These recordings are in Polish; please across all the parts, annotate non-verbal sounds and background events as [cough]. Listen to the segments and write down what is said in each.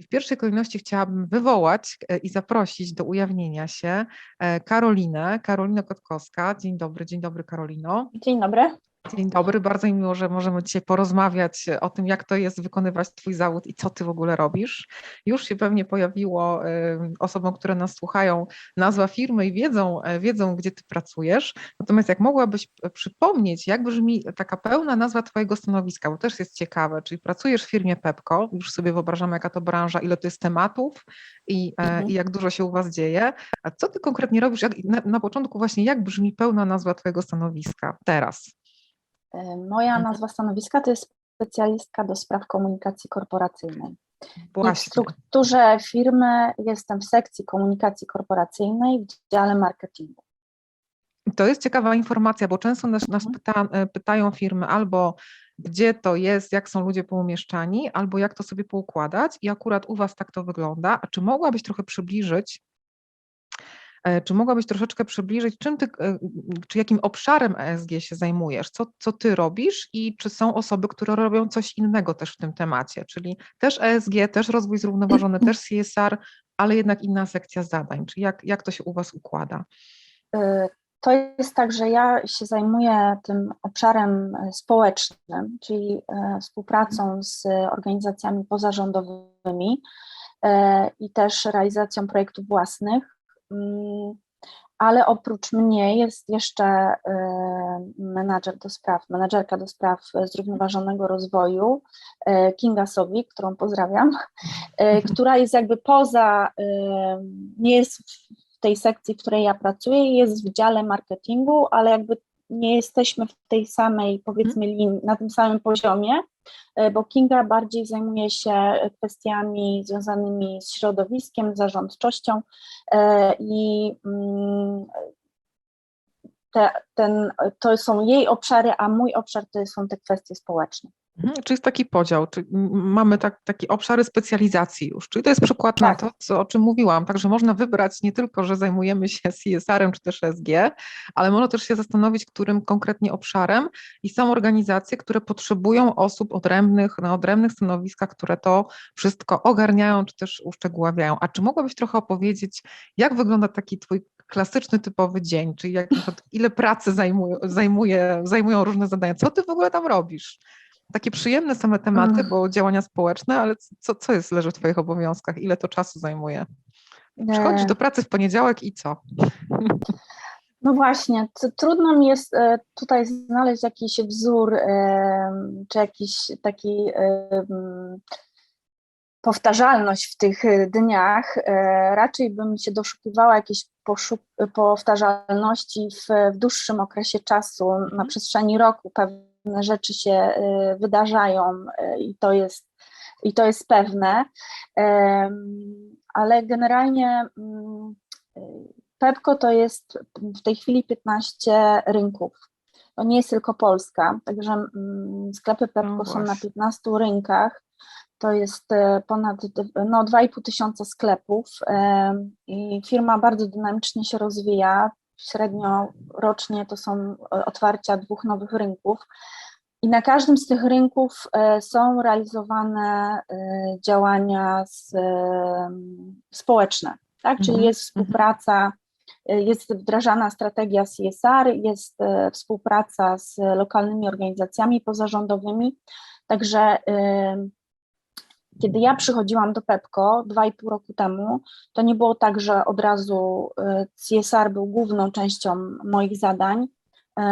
W pierwszej kolejności chciałabym wywołać e, i zaprosić do ujawnienia się e, Karolinę, Karolinę Kotkowska. Dzień dobry, dzień dobry Karolino. Dzień dobry. Dzień dobry, bardzo mi miło, że możemy dzisiaj porozmawiać o tym, jak to jest wykonywać Twój zawód i co Ty w ogóle robisz. Już się pewnie pojawiło osobom, które nas słuchają, nazwa firmy i wiedzą, e, wiedzą, gdzie Ty pracujesz. Natomiast jak mogłabyś przypomnieć, jak brzmi taka pełna nazwa Twojego stanowiska, bo też jest ciekawe, czyli pracujesz w firmie Pepco, już sobie wyobrażamy, jaka to branża, ile to jest tematów i, mhm. i jak dużo się u Was dzieje. A co Ty konkretnie robisz? Jak, na, na początku właśnie, jak brzmi pełna nazwa Twojego stanowiska teraz? E, moja mhm. nazwa stanowiska to jest specjalistka do spraw komunikacji korporacyjnej. Właśnie. w strukturze firmy jestem w sekcji komunikacji korporacyjnej w dziale marketingu. To jest ciekawa informacja, bo często nas, nas mhm. pyta, e, pytają firmy albo gdzie to jest, jak są ludzie poumieszczani, albo jak to sobie poukładać i akurat u Was tak to wygląda. A czy mogłabyś trochę przybliżyć, czy mogłabyś troszeczkę przybliżyć, czym ty, e, czy jakim obszarem ESG się zajmujesz, co, co ty robisz i czy są osoby, które robią coś innego też w tym temacie, czyli też ESG, też rozwój zrównoważony, też CSR, ale jednak inna sekcja zadań, czy jak, jak to się u Was układa? E, to jest tak, że ja się zajmuję tym obszarem społecznym, czyli współpracą z organizacjami pozarządowymi i też realizacją projektów własnych ale oprócz mnie jest jeszcze y, menadżer do spraw, menadżerka do spraw zrównoważonego rozwoju, y, Kinga Sowi, którą pozdrawiam, y, [laughs] która jest jakby poza, nie jest w tej sekcji, w której ja pracuję, jest w dziale marketingu, ale jakby nie jesteśmy w tej samej, powiedzmy, mhm. linii, na tym samym poziomie, bo Kinga bardziej zajmuje się kwestiami związanymi z środowiskiem, zarządczością e, i mm, te, ten, to są jej obszary, a mój obszar to są te kwestie społeczne. Mhm, czy jest taki podział, czy mamy tak, takie obszary specjalizacji już, czyli to jest przykład tak. na to, co, o czym mówiłam, także można wybrać nie tylko, że zajmujemy się CSR-em czy też SG, ale można też się zastanowić, którym konkretnie obszarem i są organizacje, które potrzebują osób odrębnych, na odrębnych stanowiskach, które to wszystko ogarniają czy też uszczegóławiają. A czy mogłabyś trochę opowiedzieć, jak wygląda taki twój klasyczny, typowy dzień, czyli jak, ile pracy zajmuje, zajmuje, zajmują różne zadania, co ty w ogóle tam robisz? Takie przyjemne same tematy, bo działania społeczne, ale co, co jest leży w Twoich obowiązkach? Ile to czasu zajmuje? Przychodzisz do pracy w poniedziałek i co? [laughs] No właśnie, trudno mi jest e, tutaj znaleźć jakiś wzór, e, czy jakiś taki e, powtarzalność w tych dniach. Raczej bym się doszukiwała jakiejś powtarzalności w, w dłuższym okresie czasu, na mhm. przestrzeni roku pewnie pewne rzeczy się y, wydarzają y, i to jest, i to jest pewne, ale generalnie mm, y, Pepko to jest w tej chwili 15 rynków. To nie jest tylko Polska, także mm, sklepy Pepko no są na 15 rynkach. To jest ponad no, 2,5 tysiąca sklepów i firma bardzo dynamicznie się rozwija średnio rocznie to są e, otwarcia dwóch nowych rynków. I na każdym z tych rynków e, są realizowane e, działania z, społeczne, tak? czyli mhm, jest mhm. współpraca, jest wdrażana strategia CSR, jest współpraca z lokalnymi organizacjami pozarządowymi. Także kiedy ja przychodziłam do i pół roku temu, to nie było tak, że od razu y, CSR był główną częścią moich zadań. Y,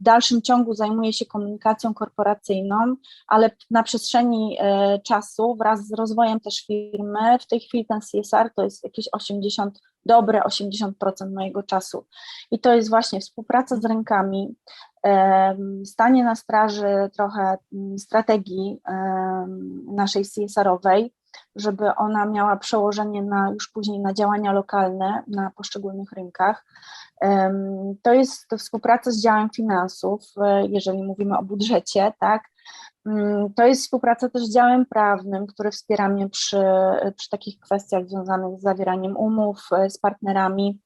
w dalszym ciągu zajmuję się komunikacją korporacyjną, ale na przestrzeni y, czasu wraz z rozwojem też firmy, w tej chwili ten CSR to jest jakieś 80, dobre 80% mojego czasu. I to jest właśnie współpraca z rynkami, stanie na straży trochę mm, strategii naszej CSR-owej, żeby ona miała przełożenie na już później na działania lokalne na poszczególnych rynkach. To jest współpraca z działem finansów, e, jeżeli mówimy o budżecie, tak. Mm, to jest współpraca też z działem prawnym, który wspiera mnie przy, przy takich kwestiach związanych z zawieraniem umów e, z partnerami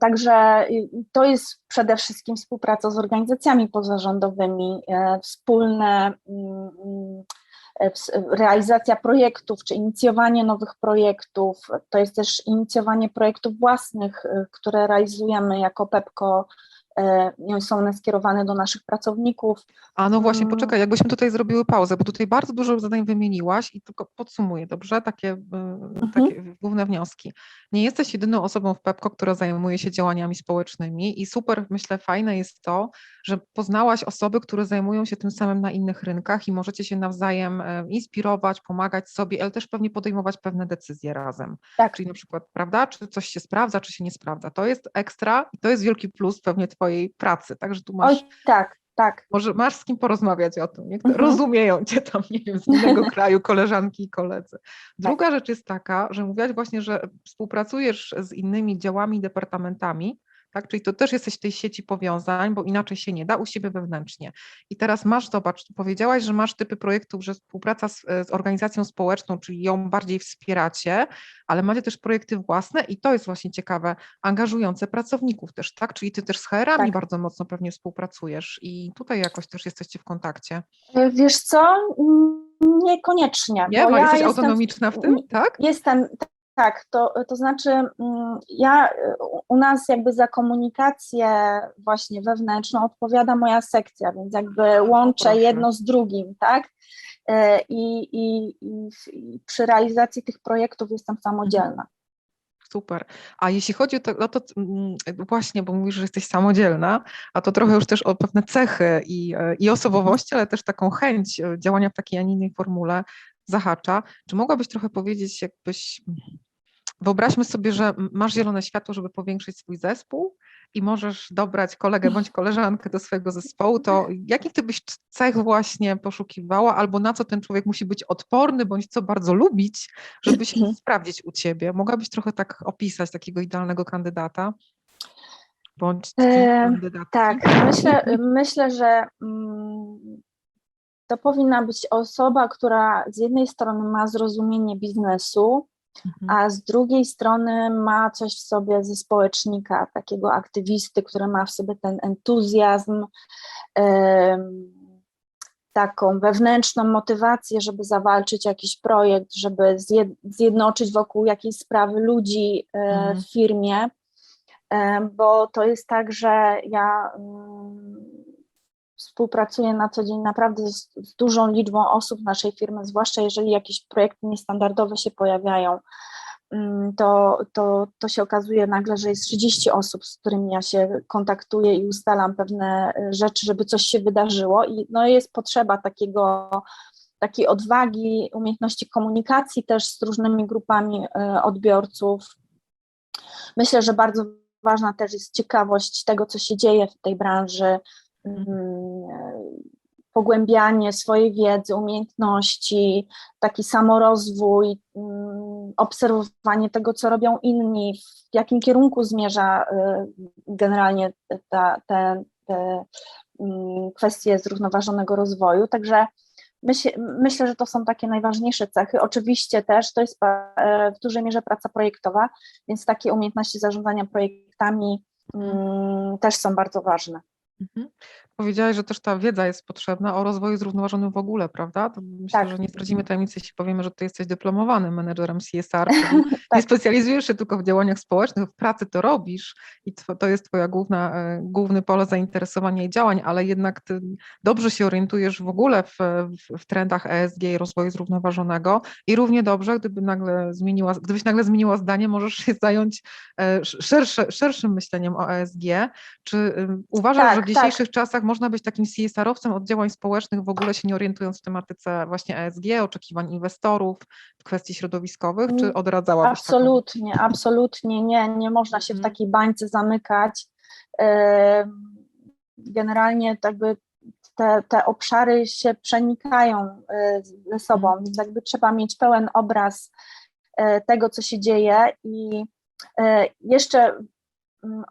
także to jest przede wszystkim współpraca z organizacjami pozarządowymi, e, wspólne, mm, e, ps- realizacja projektów, czy inicjowanie nowych projektów, to jest też inicjowanie projektów własnych, e, które realizujemy jako PEPCO, e, i są one skierowane do naszych pracowników. A no właśnie, Mm. poczekaj, jakbyśmy tutaj zrobiły pauzę, bo tutaj bardzo dużo zadań wymieniłaś i tylko podsumuję, dobrze? Takie, y, takie główne wnioski. Nie jesteś jedyną osobą w PEPKO, która zajmuje się działaniami społecznymi i super, myślę, fajne jest to, że poznałaś osoby, które zajmują się tym samym na innych rynkach i możecie się nawzajem e, inspirować, pomagać sobie, ale też pewnie podejmować pewne decyzje razem. Tak. Czyli na przykład, prawda, czy coś się sprawdza, czy się nie sprawdza. To jest ekstra i to jest wielki plus pewnie twojej pracy, także tu masz Oj, tak, tak. może masz z kim porozmawiać o tym, Mhm. rozumieją cię tam, nie wiem, z innego [laughs] kraju, koleżanki i koledzy. Druga rzecz jest taka, że mówiłaś właśnie, że współpracujesz z innymi działami departamentami, tak? Czyli to też jesteś w tej sieci powiązań, bo inaczej się nie da u siebie wewnętrznie. I teraz masz, zobacz, powiedziałaś, że masz typy projektów, że współpraca z, e, z organizacją społeczną, czyli ją bardziej wspieracie, ale macie też projekty własne i to jest właśnie ciekawe, angażujące pracowników też, tak? Czyli ty też z HR-ami Tak. bardzo mocno pewnie współpracujesz i tutaj jakoś też jesteście w kontakcie. E, Wiesz co? Niekoniecznie. Nie? bo ja jesteś autonomiczna w tym, tak? Jestem, tak, to, to znaczy mm, ja, u- nas jakby za komunikację właśnie wewnętrzną odpowiada moja sekcja, więc jakby łączę jedno z drugim, tak? E, I, i, i, przy realizacji tych projektów jestem samodzielna. Super. A jeśli chodzi o to, no to mm, właśnie, bo mówisz, że jesteś samodzielna, a to trochę już też o pewne cechy i, e, i osobowości, ale też taką chęć e, działania w takiej, a nie innej formule zahacza. Czy mogłabyś trochę powiedzieć, jakbyś. Wyobraźmy sobie, że masz zielone światło, żeby powiększyć swój zespół i możesz dobrać kolegę bądź koleżankę do swojego zespołu, to jakich ty byś cech właśnie poszukiwała, albo na co ten człowiek musi być odporny, bądź co bardzo lubić, żeby się sprawdzić u ciebie? Mogłabyś trochę tak opisać takiego idealnego kandydata? Bądź kandydatki? Tak, myślę, myślę że mm, to powinna być osoba, która z jednej strony ma zrozumienie biznesu, Mhm. A z drugiej strony ma coś w sobie ze społecznika, takiego aktywisty, który ma w sobie ten entuzjazm, taką wewnętrzną motywację, żeby zawalczyć jakiś projekt, żeby zjed- zjednoczyć wokół jakiejś sprawy ludzi e, Mhm. w firmie, e, bo to jest tak, że ja mm, współpracuję na co dzień naprawdę z, z dużą liczbą osób w naszej firmy, zwłaszcza jeżeli jakieś projekty niestandardowe się pojawiają, mm, to, to, to się okazuje nagle, że jest 30 osób, z którymi ja się kontaktuję i ustalam pewne e, rzeczy, żeby coś się wydarzyło i no jest potrzeba takiego takiej odwagi, umiejętności komunikacji też z różnymi grupami e, odbiorców. Myślę, że bardzo ważna też jest ciekawość tego, co się dzieje w tej branży, pogłębianie swojej wiedzy, umiejętności, taki samorozwój, mm, obserwowanie tego, co robią inni, w jakim kierunku zmierza e, generalnie ta, te, te mm, kwestie zrównoważonego rozwoju. Także myśl, myślę, że to są takie najważniejsze cechy. Oczywiście też to jest e, w dużej mierze praca projektowa, więc takie umiejętności zarządzania projektami mm, też są bardzo ważne. Mhm. Powiedziałaś, że też ta wiedza jest potrzebna o rozwoju zrównoważonym w ogóle, prawda? To myślę, Tak. że nie zdradzimy tajemnicy, jeśli powiemy, że ty jesteś dyplomowanym menedżerem CSR, czyli [laughs] nie Tak. specjalizujesz się tylko w działaniach społecznych, w pracy to robisz i to jest twoja główna, e, główny pole zainteresowania i działań, ale jednak ty dobrze się orientujesz w ogóle w, w, w trendach ESG i rozwoju zrównoważonego i równie dobrze, gdyby nagle zmieniła, gdybyś nagle zmieniła zdanie, możesz się zająć e, sz- szersze, szerszym myśleniem o ESG. Czy ym, uważasz, Tak, że w tak. dzisiejszych czasach można być takim CSR-owcem od działań społecznych, w ogóle się nie orientując w tematyce właśnie ESG, oczekiwań inwestorów, kwestii środowiskowych, czy Mm, odradzałabyś taką? Absolutnie, absolutnie nie, nie można się w Mhm. takiej bańce zamykać. Generalnie jakby te, te obszary się przenikają e, ze sobą, Mhm. więc jakby trzeba mieć pełen obraz e, tego, co się dzieje i e, jeszcze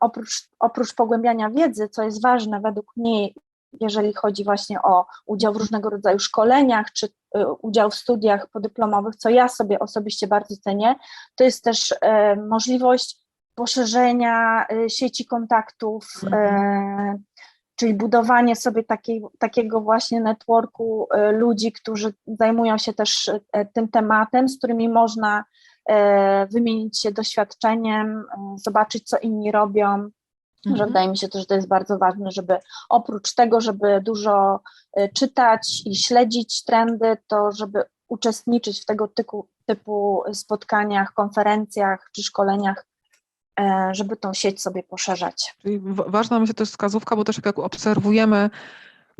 oprócz, oprócz pogłębiania wiedzy, co jest ważne według mnie, jeżeli chodzi właśnie o udział w różnego rodzaju szkoleniach czy y, udział w studiach podyplomowych, co ja sobie osobiście bardzo cenię, to jest też e, możliwość poszerzenia e, sieci kontaktów, e, czyli budowanie sobie takiej, takiego właśnie networku e, ludzi, którzy zajmują się też e, tym tematem, z którymi można wymienić się doświadczeniem, zobaczyć, co inni robią. Mhm. Że wydaje mi się że to jest bardzo ważne, żeby oprócz tego, żeby dużo czytać i śledzić trendy, to żeby uczestniczyć w tego typu, typu spotkaniach, konferencjach czy szkoleniach, żeby tą sieć sobie poszerzać. Czyli ważna myślę to jest wskazówka, bo też jak obserwujemy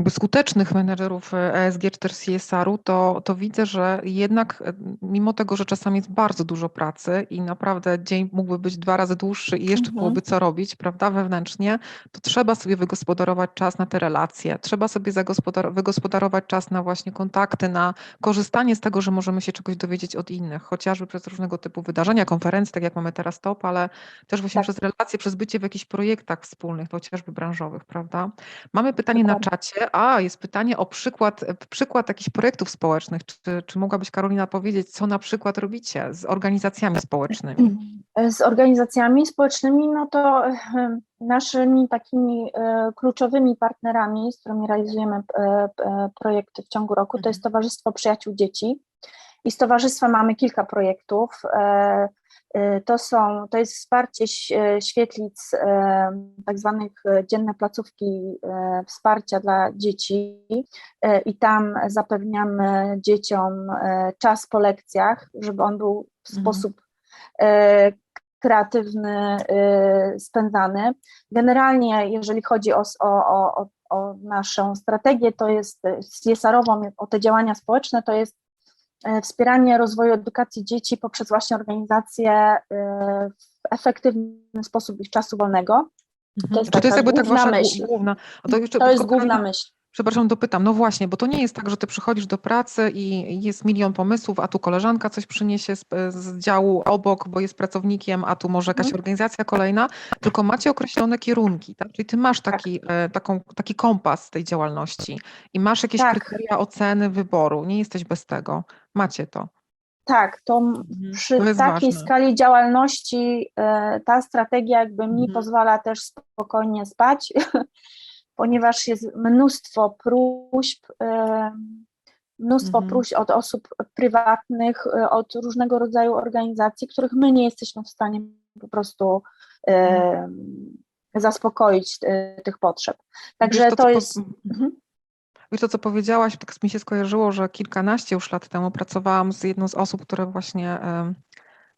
skutecznych menedżerów ESG czy też CSR-u, to, to widzę, że jednak e, mimo tego, że czasami jest bardzo dużo pracy i naprawdę dzień mógłby być dwa razy dłuższy i jeszcze mhm. byłoby co robić, prawda, wewnętrznie, to trzeba sobie wygospodarować czas na te relacje, trzeba sobie wygospodarować czas na właśnie kontakty, na korzystanie z tego, że możemy się czegoś dowiedzieć od innych, chociażby przez różnego typu wydarzenia, konferencje, tak jak mamy teraz TOP, ale też właśnie tak. przez relacje, przez bycie w jakichś projektach wspólnych, chociażby branżowych, prawda. Mamy pytanie Dokładnie. na czacie, a, jest pytanie o przykład, przykład jakichś projektów społecznych. Czy, czy mogłabyś, Karolina, powiedzieć, co na przykład robicie z organizacjami społecznymi? Z organizacjami społecznymi, no to naszymi takimi e, kluczowymi partnerami, z którymi realizujemy e, e, projekty w ciągu roku, to jest mhm. Towarzystwo Przyjaciół Dzieci. I z towarzystwem mamy kilka projektów. Y, to, są, to jest wsparcie y, świetlic, y, tak zwanych dzienne placówki wsparcia dla dzieci i tam zapewniamy dzieciom czas po lekcjach, żeby on był w mhm. sposób kreatywny spędzany. Generalnie, jeżeli chodzi o, o, o, o naszą strategię, to jest CSR-ową, o te działania społeczne, to jest E, wspieranie rozwoju edukacji dzieci poprzez właśnie organizację e, w efektywny sposób ich czasu wolnego. To jest, to jest jakby tak wasza myśl. główna. To, to jest główna myśl. Przepraszam, dopytam. No właśnie, bo to nie jest tak, że ty przychodzisz do pracy i jest milion pomysłów, a tu koleżanka coś przyniesie z, z działu obok, bo jest pracownikiem, a tu może jakaś mhm. organizacja kolejna, tylko macie określone kierunki, tak? Czyli ty masz tak. taki, tak. taką, taki kompas tej działalności i masz jakieś tak. kryteria oceny wyboru. Nie jesteś bez tego. Macie to. Tak, to mhm. przy to takiej ważne. skali działalności e, ta strategia jakby mi mhm. pozwala też spokojnie spać, [laughs] ponieważ jest mnóstwo próśb, e, mnóstwo mhm. próśb od osób prywatnych, e, od różnego rodzaju organizacji, których my nie jesteśmy w stanie po prostu mhm. zaspokoić tych potrzeb. Także to, to jest. Mhm. Wiesz, to co powiedziałaś, tak mi się skojarzyło, że kilkanaście już lat temu pracowałam z jedną z osób, które właśnie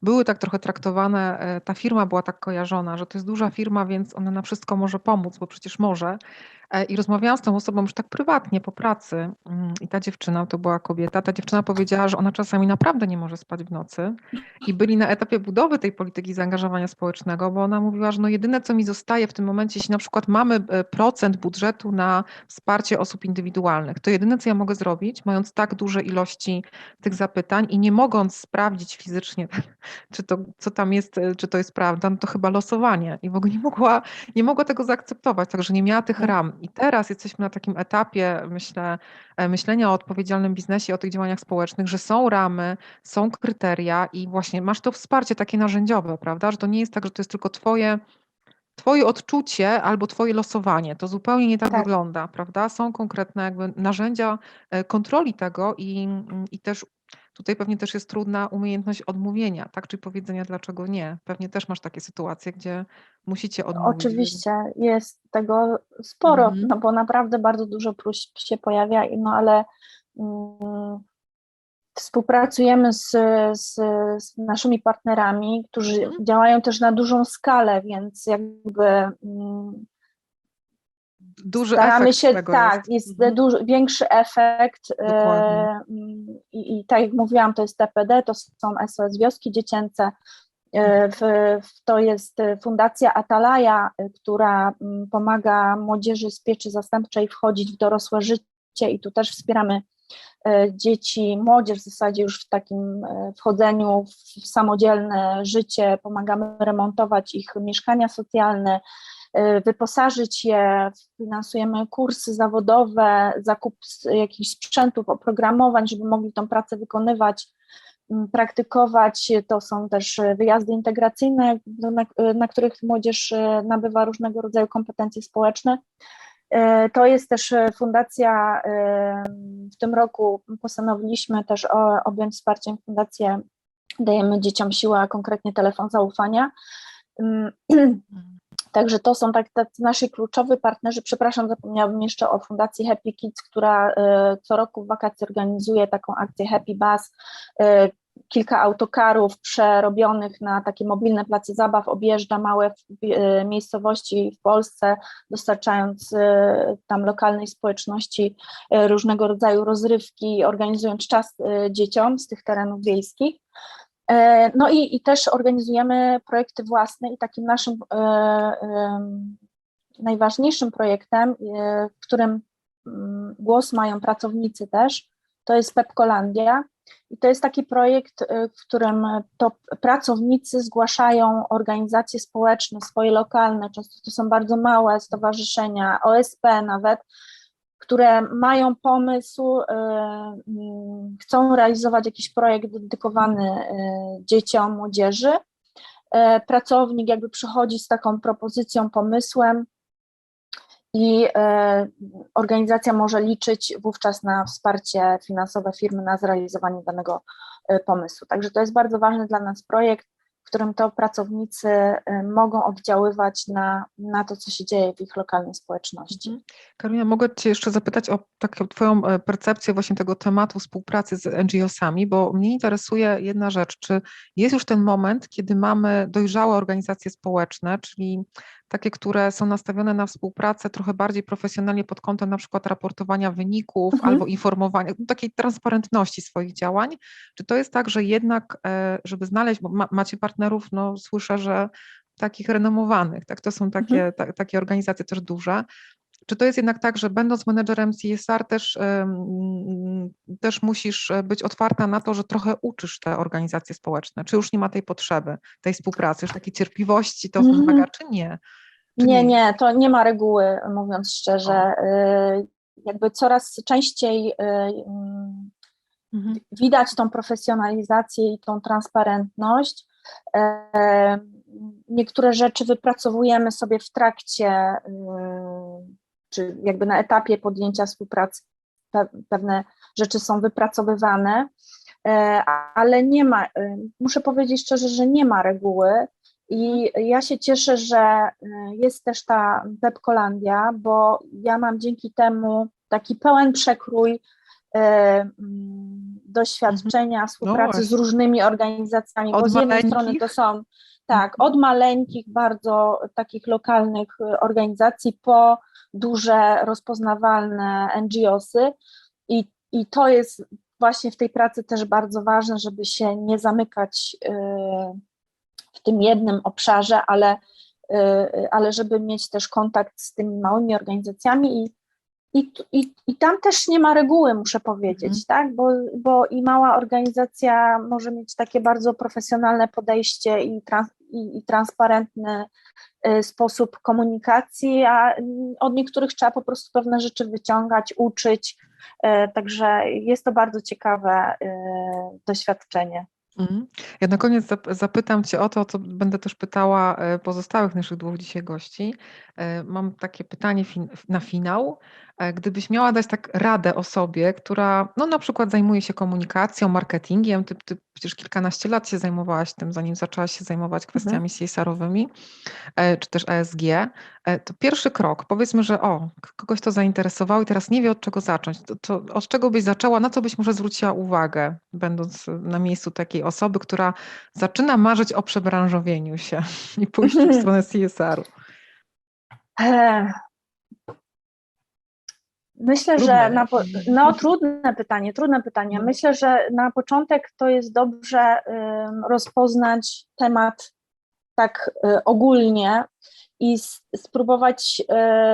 były tak trochę traktowane, e, ta firma była tak kojarzona, że to jest duża firma, więc ona na wszystko może pomóc, bo przecież może. E, I rozmawiałam z tą osobą już tak prywatnie po pracy mm, i ta dziewczyna, to była kobieta, ta dziewczyna powiedziała, że ona czasami naprawdę nie może spać w nocy i byli na etapie budowy tej polityki zaangażowania społecznego, bo ona mówiła, że no jedyne co mi zostaje w tym momencie, jeśli na przykład mamy e, procent budżetu na wsparcie osób indywidualnych, to jedyne co ja mogę zrobić, mając tak duże ilości tych zapytań i nie mogąc sprawdzić fizycznie, [laughs] czy to co tam jest, e, czy to jest prawda, no to chyba losowanie. I w ogóle nie mogła, nie mogła tego zaakceptować, także nie miała tych ram i teraz jesteśmy na takim etapie, myślę, e, myślenia o odpowiedzialnym biznesie, o tych działaniach społecznych, że są ramy, są kryteria i właśnie masz to wsparcie takie narzędziowe, prawda? Że to nie jest tak, że to jest tylko twoje Twoje odczucie albo Twoje losowanie. To zupełnie nie tak, tak, wygląda, prawda? Są konkretne jakby narzędzia e, kontroli tego i, i też Tutaj pewnie też jest trudna umiejętność odmówienia, tak? Czy powiedzenia dlaczego nie. Pewnie też masz takie sytuacje, gdzie musicie odmówić. Oczywiście, jest tego sporo, mhm. no bo naprawdę bardzo dużo próśb się pojawia, no ale mm, współpracujemy z, z, z, naszymi partnerami, którzy mhm. działają też na dużą skalę, więc jakby mm, duży Staramy efekt się, tak, jest, jest mhm. duży, większy efekt e, i, i, tak jak mówiłam, to jest TPD, to są SOS Wioski Dziecięce, e, w, w, to jest Fundacja Atalaja, e, która m, pomaga młodzieży z pieczy zastępczej wchodzić w dorosłe życie i tu też wspieramy e, dzieci, młodzież w zasadzie już w takim e, wchodzeniu w samodzielne życie, pomagamy remontować ich mieszkania socjalne, wyposażyć je, finansujemy kursy zawodowe, zakup jakichś sprzętów, oprogramowań, żeby mogli tą pracę wykonywać, mm, praktykować. To są też wyjazdy integracyjne, na, na których młodzież y, nabywa różnego rodzaju kompetencje społeczne. To jest też fundacja, w tym roku postanowiliśmy też objąć wsparciem fundację Dajemy Dzieciom Siłę, a konkretnie telefon zaufania. [clears throat] Także to są tak, tacy nasi kluczowi partnerzy. Przepraszam, zapomniałabym jeszcze o Fundacji Happy Kids, która e, co roku w wakacje organizuje taką akcję Happy Bus. E, Kilka autokarów przerobionych na takie mobilne place zabaw objeżdża małe e, miejscowości w Polsce, dostarczając tam lokalnej społeczności różnego rodzaju rozrywki, organizując czas dzieciom z tych terenów wiejskich. E, No i, i też organizujemy projekty własne i takim naszym e, najważniejszym projektem, e, w którym mm, głos mają pracownicy też, to jest Pepkolandia. I to jest taki projekt, w którym to pracownicy zgłaszają organizacje społeczne, swoje lokalne, często to są bardzo małe stowarzyszenia, OSP nawet, które mają pomysł, e, mm, chcą realizować jakiś projekt dedykowany e, dzieciom, młodzieży. E, Pracownik jakby przychodzi z taką propozycją, pomysłem i organizacja może liczyć wówczas na wsparcie finansowe firmy na zrealizowanie danego pomysłu. Także to jest bardzo ważny dla nas projekt, w którym to pracownicy e, mogą oddziaływać na, na to, co się dzieje w ich lokalnej społeczności. Mhm. Karolina, mogę Cię jeszcze zapytać o taką Twoją e, percepcję właśnie tego tematu współpracy z NGO-sami, bo mnie interesuje jedna rzecz, czy jest już ten moment, kiedy mamy dojrzałe organizacje społeczne, czyli takie, które są nastawione na współpracę trochę bardziej profesjonalnie pod kątem na przykład raportowania wyników Mhm. albo informowania, takiej transparentności swoich działań. Czy to jest tak, że jednak, e, żeby znaleźć, bo ma, macie partnerów, no słyszę, że takich renomowanych, tak, to są takie, ta, takie organizacje też duże. Czy to jest jednak tak, że będąc menedżerem CSR też, też musisz e, być otwarta na to, że trochę uczysz te organizacje społeczne? Czy już nie ma tej potrzeby, tej współpracy, już takiej cierpliwości to Mhm. wymaga, czy nie? Nie, nie, to nie ma reguły, mówiąc szczerze. Y, Jakby coraz częściej y, mm, Mhm. widać tą profesjonalizację i tą transparentność. E, Niektóre rzeczy wypracowujemy sobie w trakcie, y, czy jakby na etapie podjęcia współpracy. Pe- Pewne rzeczy są wypracowywane, ale nie ma, y, muszę powiedzieć szczerze, że nie ma reguły. I ja się cieszę, że y, jest też ta Pepkolandia, bo ja mam dzięki temu taki pełen przekrój e, mm, doświadczenia, współpracy z właśnie. różnymi organizacjami, Od bo z jednej strony to są tak, od maleńkich, bardzo takich lokalnych y, organizacji po duże, rozpoznawalne NGOsy i, i to jest właśnie w tej pracy też bardzo ważne, żeby się nie zamykać y, w tym jednym obszarze, ale, y, ale żeby mieć też kontakt z tymi małymi organizacjami i i, i, I tam też nie ma reguły, muszę powiedzieć, Mhm. tak? Bo, bo i mała organizacja może mieć takie bardzo profesjonalne podejście i, trans, i, i transparentny y, sposób komunikacji, a od niektórych trzeba po prostu pewne rzeczy wyciągać, uczyć. y, Także jest to bardzo ciekawe y, doświadczenie. Mhm. Ja na koniec zap- zapytam Cię o to, co będę też pytała e, pozostałych naszych dwóch dzisiaj gości. E, Mam takie pytanie na finał. E, Gdybyś miała dać tak radę osobie, która no na przykład zajmuje się komunikacją, marketingiem, ty, ty przecież kilkanaście lat się zajmowałaś tym, zanim zaczęłaś się zajmować kwestiami CSR-owymi, e, czy też ESG, e, to pierwszy krok, powiedzmy, że o, kogoś to zainteresowało i teraz nie wie od czego zacząć, to, to od czego byś zaczęła, na co byś może zwróciła uwagę, będąc na miejscu takiej osoby, która zaczyna marzyć o przebranżowieniu się [laughs] i pójściu w [laughs] stronę CSR-u? Myślę, Trudne. że na, po- no trudne pytanie, trudne pytanie. No. Myślę, że na początek to jest dobrze rozpoznać temat tak y, ogólnie i spróbować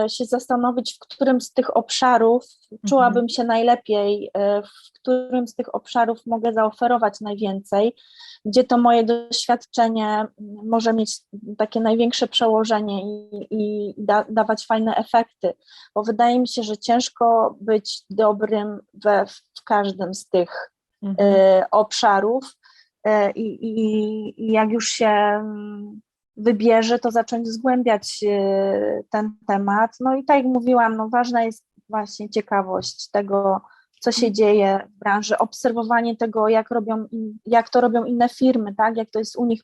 y, się zastanowić, w którym z tych obszarów czułabym się najlepiej, y, w którym z tych obszarów mogę zaoferować najwięcej, gdzie to moje doświadczenie może mieć takie największe przełożenie i, i da, dawać fajne efekty, bo wydaje mi się, że ciężko być dobrym we, w każdym z tych Mhm. y, obszarów. I, i, I jak już się mm, wybierze, to zacząć zgłębiać e, ten temat. No i tak jak mówiłam, no ważna jest właśnie ciekawość tego, co się dzieje w branży, obserwowanie tego, jak, robią, jak to robią inne firmy, tak? jak to jest u nich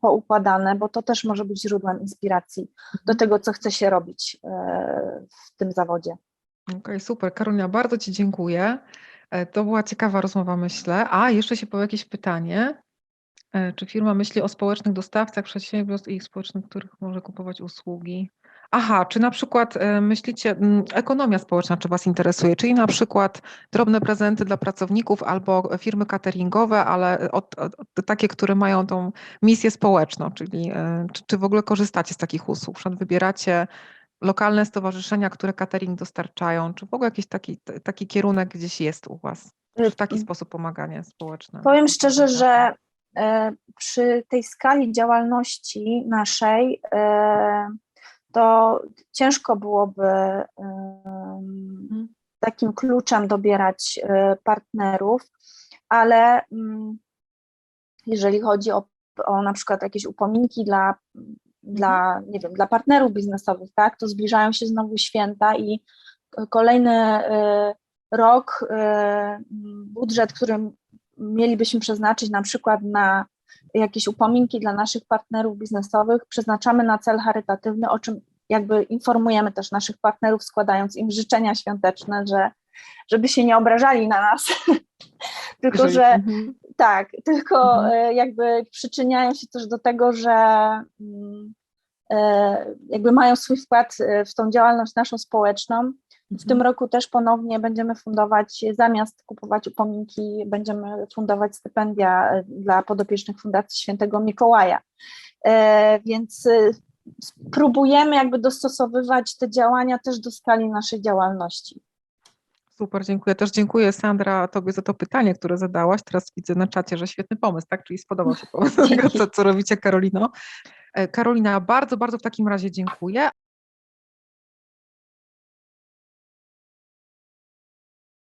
poukładane, bo to też może być źródłem inspiracji do tego, co chce się robić e, w tym zawodzie. Okej, super. Karolina, bardzo Ci dziękuję. E, To była ciekawa rozmowa, myślę. A, jeszcze się pojawiło jakieś pytanie. E, Czy firma myśli o społecznych dostawcach przedsiębiorstw i ich społecznych, których może kupować usługi? Aha, czy na przykład e, myślicie, mm, ekonomia społeczna, czy Was interesuje, czyli na przykład drobne prezenty dla pracowników albo firmy cateringowe, ale od, od, od, takie, które mają tą misję społeczną, czyli e, czy, czy w ogóle korzystacie z takich usług? Przykład wybieracie lokalne stowarzyszenia, które catering dostarczają, czy w ogóle jakiś taki, taki kierunek gdzieś jest u Was? Czy w taki sposób pomaganie społeczne? Powiem szczerze, że przy tej skali działalności naszej e, to ciężko byłoby em, takim kluczem dobierać e, partnerów, ale mm, jeżeli chodzi o, o na przykład jakieś upominki dla, dla, nie wiem, dla partnerów biznesowych, tak, to zbliżają się znowu święta i kolejny e, rok, e, budżet, który mielibyśmy przeznaczyć na przykład na jakieś upominki dla naszych partnerów biznesowych, przeznaczamy na cel charytatywny, o czym jakby informujemy też naszych partnerów, składając im życzenia świąteczne, że żeby się nie obrażali na nas, [laughs] tylko że Mhm. tak, tylko Mhm. e, jakby przyczyniają się też do tego, że mm, e, jakby mają swój wkład e, w tą działalność naszą społeczną. W tym roku też ponownie będziemy fundować, zamiast kupować upominki, będziemy fundować stypendia e, dla podopiecznych Fundacji Świętego Mikołaja. E, Więc e, próbujemy jakby dostosowywać te działania też do skali naszej działalności. Super, dziękuję. Też dziękuję Sandra Tobie za to pytanie, które zadałaś. Teraz widzę na czacie, że świetny pomysł, tak? Czyli spodobał się pomysł [laughs] co, co robicie, Karolino. Karolina, bardzo, bardzo w takim razie dziękuję.